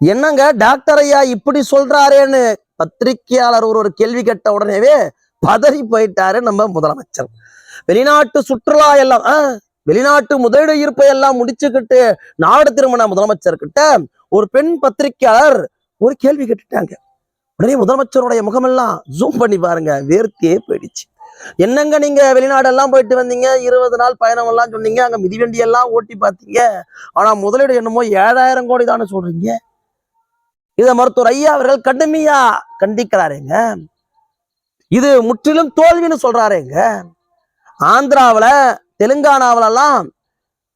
என்னங்க டாக்டர் ஐயா இப்படி சொல்றாரேன்னு? பத்திரிகையாளர் ஒரு ஒரு கேள்வி கேட்ட உடனேவே பதறி போயிட்டாரு நம்ம முதலமைச்சர். வெளிநாட்டு சுற்றுலா எல்லாம் வெளிநாட்டு முதலீடு ஈர்ப்பை எல்லாம் முடிச்சுக்கிட்டு நாடு திரும்பின முதலமைச்சர் கிட்ட ஒரு பெண் பத்திரிகையாளர் ஒரு கேள்வி கேட்டுட்டாங்க. உடனே முதலமைச்சருடைய முகமெல்லாம் ஜூம் பண்ணி பாருங்க வேர்த்தியே போயிடுச்சு. என்னங்க நீங்க வெளிநாடெல்லாம் போயிட்டு வந்தீங்க? இருபது நாள் பயணம் எல்லாம் சொன்னீங்க அங்க மிதிவண்டி எல்லாம் ஓட்டி பார்த்தீங்க. ஆனா முதலீடு என்னமோ ஏழாயிரம் கோடி தானே சொல்றீங்க. இத மருத்துவர் ஐயா அவர்கள் கடுமையா கண்டிக்கிறாருங்க. இது முற்றிலும் தோல்வின்னு சொல்றாருங்க. ஆந்திராவுல தெலுங்கானாவுல எல்லாம்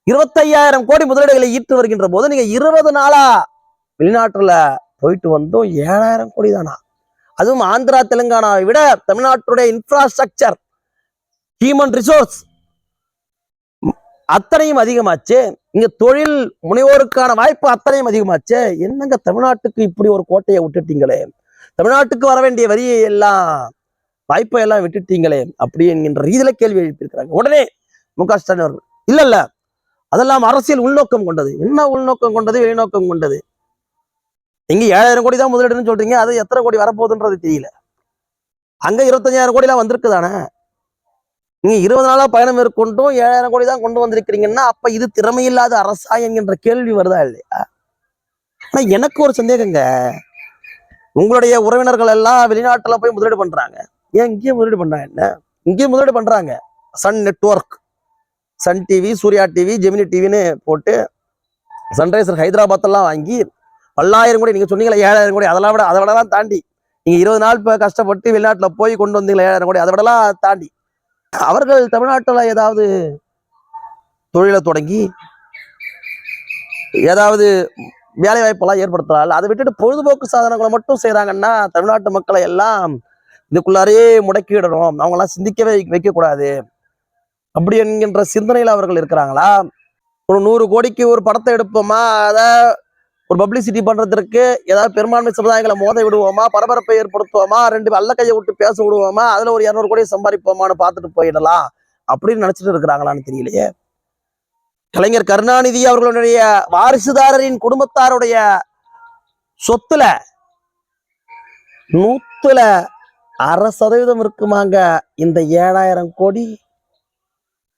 இருபத்தையாயிரம் கோடி முதலீடுகளை ஈட்டு வருகின்ற போது நீங்க இருபது நாளா வெளிநாட்டுல போயிட்டு வந்தோம் ஏழாயிரம் கோடி தானா? அதுவும் ஆந்திரா தெலுங்கானாவை விட தமிழ்நாட்டுடைய இன்ஃப்ராஸ்ட்ரக்சர் ஹியூமன் ரிசோர்ஸ் அத்தனையும் அதிகமாச்சு. இங்க தொழில் முனைவோருக்கான வாய்ப்பு அத்தனையும் அதிகமாச்சு. என்னங்க தமிழ்நாட்டுக்கு இப்படி ஒரு கோட்டையை விட்டுட்டீங்களே? தமிழ்நாட்டுக்கு வர வேண்டிய வரியை எல்லாம் வாய்ப்பை எல்லாம் விட்டுட்டீங்களே? அப்படி என்கின்ற ரீதியில கேள்வி எழுப்பியிருக்கிறாங்க. உடனே மு க ஸ்டாலின் அவர்கள் இல்ல இல்ல. அதெல்லாம் அரசியல் உள்நோக்கம் கொண்டது. என்ன உள்நோக்கம் கொண்டது? வெளிநோக்கம் கொண்டது? நீங்க ஏழாயிரம் கோடி தான் முதலீடுன்னு சொல்றீங்க. அது எத்தனை கோடி வரப்போகுதுன்றது தெரியல. அங்க இருபத்தஞ்சாயிரம் கோடி எல்லாம் வந்திருக்குதானே? நீங்க இருபது நாளா பயணம் மேற்கொண்டும் ஏழாயிரம் கோடி தான் கொண்டு வந்திருக்கிறீங்கன்னா அப்ப இது திறமையில்லாத அரசா என்கின்ற கேள்வி வருதா இல்லையா? ஆனா எனக்கு ஒரு சந்தேகங்க. உங்களுடைய உறவினர்கள் எல்லாம் வெளிநாட்டுல போய் முதலீடு பண்றாங்க. ஏன் இங்கேயே முதலீடு பண்றாங்க என்ன? இங்கேயும் முதலீடு பண்றாங்க. Sun Network Sun TV Surya TV Gemini டிவின்னு போட்டு சன்ரைசர் ஹைதராபாத் எல்லாம் வாங்கி பல்லாயிரம் கோடி நீங்க சொன்னீங்களா ஏழாயிரம் கோடி அதெல்லாம் விட அதை விடலாம் தாண்டி. நீங்க இருபது நாள் கஷ்டப்பட்டு வெளிநாட்டுல போய் கொண்டு வந்தீங்களா ஏழாயிரம் கோடி அதை விடலாம் தாண்டி. அவர்கள் தமிழ்நாட்டுல ஏதாவது தொழிலை தொடங்கி ஏதாவது வேலை வாய்ப்பெல்லாம் ஏற்படுத்தலாம் அதை விட்டுட்டு பொழுதுபோக்கு சாதனங்களை மட்டும் செய்றாங்கன்னா தமிழ்நாட்டு மக்களை எல்லாம் இதுக்குள்ளாரையே முடக்கிடணும் அவங்களாம் சிந்திக்கவே வைக்கக்கூடாது. அப்படி என்கின்ற சிந்தனையில் அவர்கள் இருக்கிறாங்களா? ஒரு நூறு கோடிக்கு ஒரு படத்தை எடுப்போமா? அதை ஒரு பப்ளிசிட்டி பண்றதுக்கு ஏதாவது பெரும்பான்மை சமுதாயங்களை மோத விடுவோமா? பரபரப்பை ஏற்படுத்துவோமா? ரெண்டு வெள்ள கையை விட்டு பேச விடுவோமா? அதுல ஒரு இரநூறு கோடி சம்பாதிப்போமான்னு பார்த்துட்டு போயிடலாம் அப்படின்னு நினைச்சிட்டு இருக்கிறாங்களான்னு தெரியலையே. கலைஞர் கருணாநிதி அவர்களுடைய வாரிசுதாரரின் குடும்பத்தாருடைய சொத்துல நூத்துல அரை சதவீதம் இருக்குமாங்க. இந்த ஏழாயிரம் கோடி.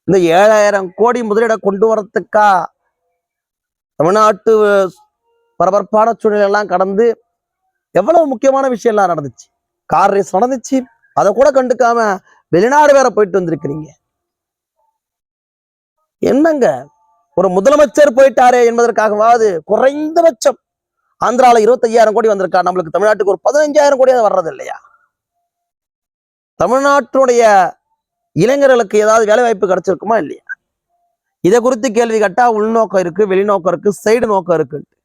இந்த ஏழாயிரம் கோடி முதலீட கொண்டு வரத்துக்கா தமிழ்நாட்டு பரபரப்பான சூழ்நிலை எல்லாம் கடந்து எவ்வளவு முக்கியமான விஷயம் எல்லாம் நடந்துச்சு. கார் ரேஸ் நடந்துச்சு. அதை கூட கண்டுக்காம வெளிநாடு வேற போயிட்டு வந்திருக்கிறீங்க. என்னங்க? ஒரு முதலமைச்சர் போயிட்டாரே என்பதற்காகவாவது குறைந்தபட்சம் ஆந்திரால இருபத்தையாயிரம் கோடி வந்திருக்கா? நம்மளுக்கு தமிழ்நாட்டுக்கு ஒரு பதினஞ்சாயிரம் கோடி வர்றது இல்லையா? தமிழ்நாட்டுடைய இளைஞர்களுக்கு ஏதாவது வேலை வாய்ப்பு கிடைச்சிருக்குமா இல்லையா? இதை குறித்து கேள்வி கேட்டா உள்நோக்கம் இருக்கு வெளிநோக்கம் இருக்கு சைடு நோக்கம் இருக்கு